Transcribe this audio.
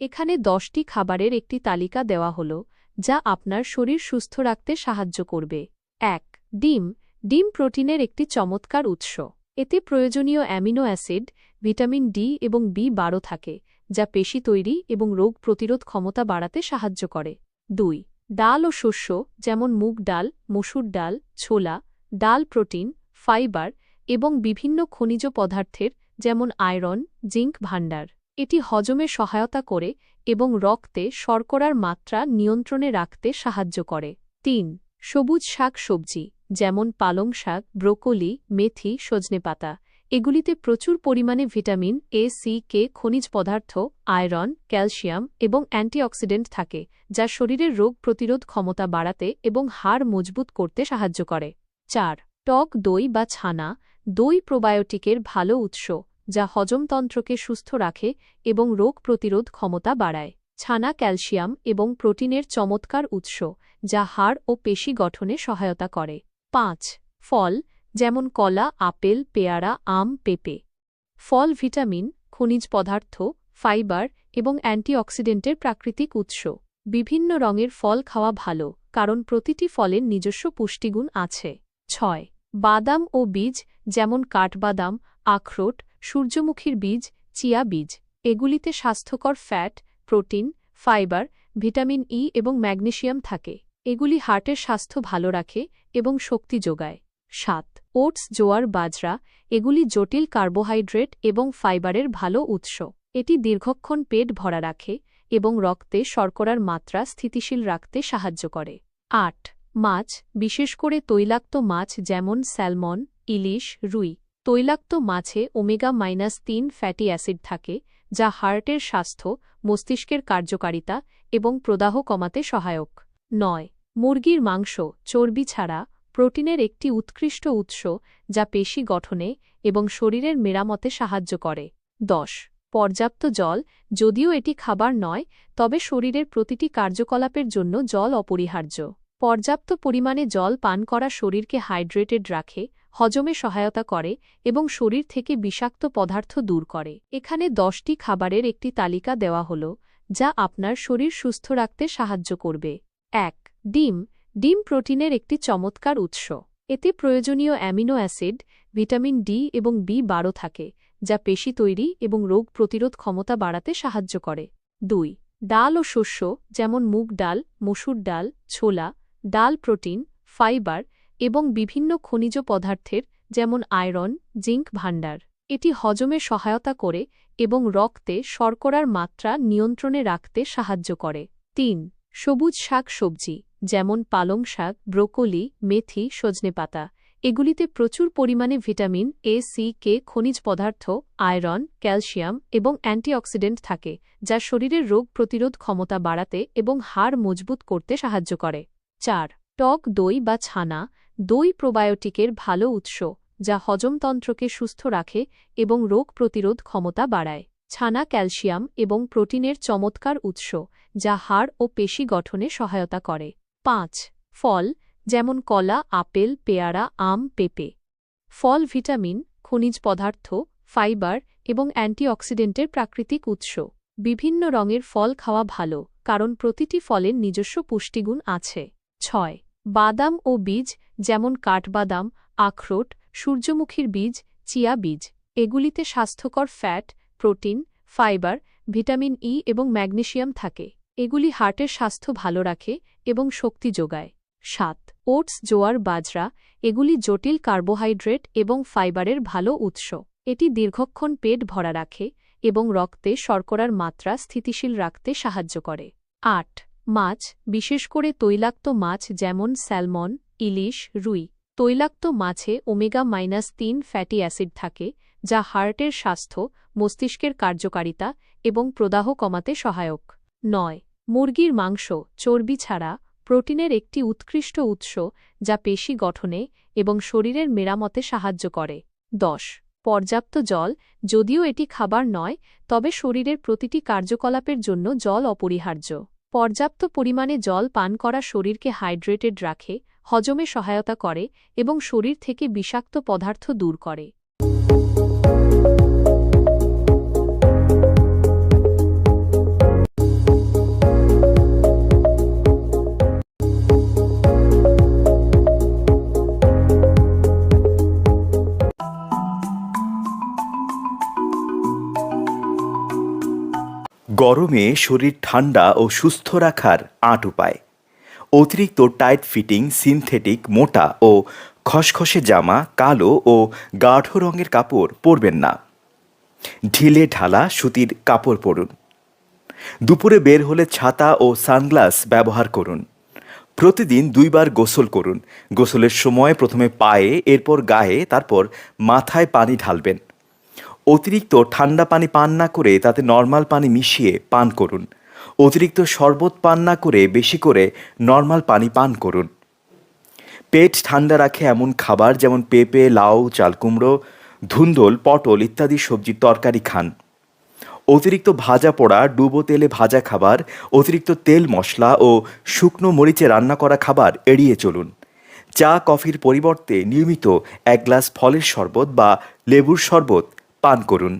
এখানে দশটি খাবারের একটি তালিকা দেওয়া হল, যা আপনার শরীর সুস্থ রাখতে সাহায্য করবে। এক, ডিম। ডিম প্রোটিনের একটি চমৎকার উৎস। এতে প্রয়োজনীয় অ্যামিনো অ্যাসিড, ভিটামিন ডি এবং বি বারো থাকে, যা পেশি তৈরি এবং রোগ প্রতিরোধ ক্ষমতা বাড়াতে সাহায্য করে। দুই, ডাল ও শস্য, যেমন মুগ ডাল, মসুর ডাল, ছোলা, ডাল প্রোটিন, ফাইবার এবং বিভিন্ন খনিজ পদার্থের, যেমন আয়রন, জিঙ্ক, ভাণ্ডার। এটি হজমে সহায়তা করে এবং রক্তে শর্করার মাত্রা নিয়ন্ত্রণে রাখতে সাহায্য করে। তিন, সবুজ শাক সবজি, যেমন পালং শাক, ব্রোকলি, মেথি সজনেপাতা এগুলিতে প্রচুর পরিমাণে ভিটামিন এ সি কে খনিজ পদার্থ, আয়রন, ক্যালসিয়াম এবং অ্যান্টিঅক্সিডেন্ট থাকে, যা শরীরের রোগ প্রতিরোধ ক্ষমতা বাড়াতে এবং হাড় মজবুত করতে সাহায্য করে। চার, টক দই বা ছানা, দই প্রোবায়োটিকের ভালো উৎস। যা হজমতন্ত্রকে সুস্থ রাখে এবং রোগ প্রতিরোধ ক্ষমতা বাড়ায়। ছানা ক্যালসিয়াম এবং প্রোটিনের চমৎকার উৎস, যা হাড় ও পেশি গঠনে সহায়তা করে। পাঁচ, ফল, যেমন কলা, আপেল, পেয়ারা, আম, পেঁপে। ফল ভিটামিন, খনিজ পদার্থ, ফাইবার এবং অ্যান্টিঅক্সিডেন্টের প্রাকৃতিক উৎস। বিভিন্ন রঙের ফল খাওয়া ভালো, কারণ প্রতিটি ফলের নিজস্ব পুষ্টিগুণ আছে। ছয়, বাদাম ও বীজ, যেমন কাঠবাদাম, আখরোট সূর্যমুখীর বীজ, চিয়া বীজ, এগুলিতে স্বাস্থ্যকর fat, protein, fibre, vitamin E এবং ম্যাগনেশিয়াম থাকে। এগুলি হার্টের স্বাস্থ্য ভালো রাখে এবং শক্তি যোগায়। সাত, ওটস, জোয়ার, বাজরা, এগুলি জটিল কার্বোহাইড্রেট এবং ফাইবারের ভালো উৎস। এটি দীর্ঘক্ষণ পেট ভরা রাখে এবং রক্তে শর্করার মাত্রা স্থিতিশীল রাখতে সাহায্য করে। আট, মাছ, বিশেষ করে তৈলাক্ত মাছ যেমন স্যালমন, ইলিশ, রুই তৈলাক্ত মাছে ওমেগা মাইনাস তিন ফ্যাটি অ্যাসিড থাকে, যা হার্টের স্বাস্থ্য, মস্তিষ্কের কার্যকারিতা এবং প্রদাহ কমাতে সহায়ক। নয়, মুরগির মাংস, চর্বি ছাড়া প্রোটিনের একটি উৎকৃষ্ট উৎস যা পেশি গঠনে এবং শরীরের মেরামতে সাহায্য করে। দশ, পর্যাপ্ত জল, যদিও এটি খাবার নয়, তবে শরীরের প্রতিটি কার্যকলাপের জন্য জল অপরিহার্য। পর্যাপ্ত পরিমাণে জল পান করা শরীরকে হাইড্রেটেড রাখে, হজমে সহায়তা করে এবং শরীর থেকে বিষাক্ত পদার্থ দূর করে। এখানে দশটি খাবারের একটি তালিকা দেওয়া হল, যা আপনার শরীর সুস্থ রাখতে সাহায্য করবে। এক, ডিম। ডিম প্রোটিনের একটি চমৎকার উৎস। এতে প্রয়োজনীয় অ্যামিনো অ্যাসিড, ভিটামিন ডি এবং বি বারো থাকে, যা পেশি তৈরি এবং রোগ প্রতিরোধ ক্ষমতা বাড়াতে সাহায্য করে। দুই, ডাল ও শস্য, যেমন মুগ ডাল, মসুর ডাল, ছোলা ডাল প্রোটিন, ফাইবার এবং বিভিন্ন খনিজ পদার্থের, যেমন আয়রন, জিঙ্ক ভাণ্ডার। এটি হজমে সহায়তা করে এবং রক্তে শর্করার মাত্রা নিয়ন্ত্রণে রাখতে সাহায্য করে। তিন, সবুজ শাক সবজি, যেমন পালং শাক, ব্রোকলি, মেথি, সজনে পাতা। এগুলিতে প্রচুর পরিমাণে ভিটামিন এ সি কে খনিজ পদার্থ, আয়রন, ক্যালসিয়াম এবং অ্যান্টিঅক্সিডেন্ট থাকে, যা শরীরের রোগ প্রতিরোধ ক্ষমতা বাড়াতে এবং হাড় মজবুত করতে সাহায্য করে। চার, টক দই বা ছানা, দই প্রোবায়োটিকের ভালো উৎস, যা হজমতন্ত্রকে সুস্থ রাখে এবং রোগ প্রতিরোধ ক্ষমতা বাড়ায়। ছানা ক্যালসিয়াম এবং প্রোটিনের চমৎকার উৎস, যা হাড় ও পেশি গঠনে সহায়তা করে। পাঁচ, ফল, যেমন কলা, আপেল, পেয়ারা, আম, পেঁপে। ফল ভিটামিন, খনিজ পদার্থ, ফাইবার এবং অ্যান্টিঅক্সিডেন্টের প্রাকৃতিক উৎস। বিভিন্ন রঙের ফল খাওয়া ভালো, কারণ প্রতিটি ফলের নিজস্ব পুষ্টিগুণ আছে। ছয়। বাদাম ও বীজ, যেমন কাঠবাদাম, আখরোট, সূর্যমুখীর বীজ, চিয়া বীজ। এগুলিতে স্বাস্থ্যকর fat, protein, fibre, vitamin E এবং ম্যাগনেশিয়াম থাকে। এগুলি হার্টের স্বাস্থ্য ভালো রাখে এবং শক্তি যোগায়। সাত। ওটস, জোয়ার, বাজরা, এগুলি জটিল কার্বোহাইড্রেট এবং ফাইবারের ভালো উৎস। এটি দীর্ঘক্ষণ পেট ভরা রাখে এবং রক্তে শর্করার মাত্রা স্থিতিশীল রাখতে সাহায্য করে। আট। মাছ, বিশেষ করে তৈলাক্ত মাছ যেমন স্যালমন, ইলিশ, রুই। তৈলাক্ত মাছে ওমেগা মাইনাস তিন ফ্যাটি অ্যাসিড থাকে, যা হার্টের স্বাস্থ্য, মস্তিষ্কের কার্যকারিতা এবং প্রদাহ কমাতে সহায়ক। নয়, মুরগির মাংস, চর্বি ছাড়া প্রোটিনের একটি উৎকৃষ্ট উৎস, যা পেশি গঠনে এবং শরীরের মেরামতে সাহায্য করে। দশ, পর্যাপ্ত জল, যদিও এটি খাবার নয়, তবে শরীরের প্রতিটি কার্যকলাপের জন্য জল অপরিহার্য। পর্যাপ্ত পরিমাণে জল পান করা শরীরকে হাইড্রেটেড রাখে, হজমে সহায়তা করে এবং শরীর থেকে বিষাক্ত পদার্থ দূর করে। গরমে শরীর ঠান্ডা ও সুস্থ রাখার আট উপায়। অতিরিক্ত টাইট ফিটিং, সিনথেটিক, মোটা ও খসখসে জামা, কালো ও গাঢ় রঙের কাপড় পরবেন না। ঢিলে ঢালা সুতির কাপড় পরুন। দুপুরে বের হলে ছাতা ও সানগ্লাস ব্যবহার করুন। প্রতিদিন দুইবার গোসল করুন। গোসলের সময় প্রথমে পায়ে, এরপর গায়ে, তারপর মাথায় পানি ঢালবেন। অতিরিক্ত ঠান্ডা পানি পান না করে তাতে নর্মাল পানি মিশিয়ে পান করুন। অতিরিক্ত শরবত পান না করে বেশি করে নর্মাল পানি পান করুন। পেট ঠান্ডা রাখে এমন খাবার যেমন পেঁপে, লাউ, চালকুমড়ো, ধুন্দল, পটল ইত্যাদি সবজির তরকারি খান। অতিরিক্ত ভাজা পোড়া, ডুবো তেলে ভাজা খাবার, অতিরিক্ত তেল মশলা ও শুকনো মরিচে রান্না করা খাবার এড়িয়ে চলুন। চা, কফির পরিবর্তে নিয়মিত এক গ্লাস ফলের শরবত বা লেবুর শরবত পান করুন।